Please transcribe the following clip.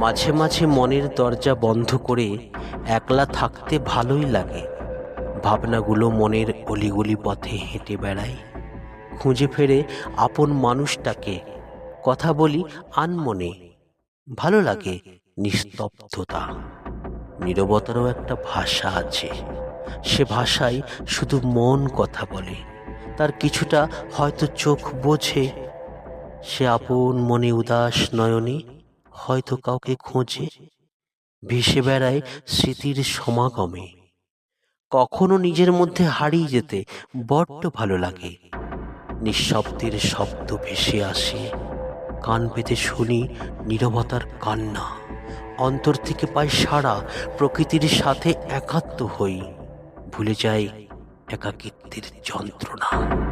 মাঝে মাঝে মনের দরজা বন্ধ করে একলা থাকতে ভালোই লাগে। ভাবনাগুলো মনের অলিগলি পথে হেঁটে বেড়ায় খুঁজে ফেরে আপন মানুষটাকে কথা বলি আনমনে ভালো লাগে নিস্তব্ধতা। নীরবতারও একটা ভাষা আছে। সে ভাষায় শুধু মন কথা বলে। তার কিছুটা হয়তো চোখ বোঝে। সে আপন মনে উদাস নয়নে হয়তো কাউকে খোঁজে। ভেসে বেড়ায় স্মৃতির সমাগমে। কখনো নিজের মধ্যে হারিয়ে যেতে বড্ড ভালো লাগে। নিঃশব্দের শব্দ ভেসে আসে। কান পেতে শুনি নীরবতার কান্না। অন্তর থেকে পাই সারা প্রকৃতির সাথে একাত্ম হই। ভুলে যাই একাকিত্বের যন্ত্রণা।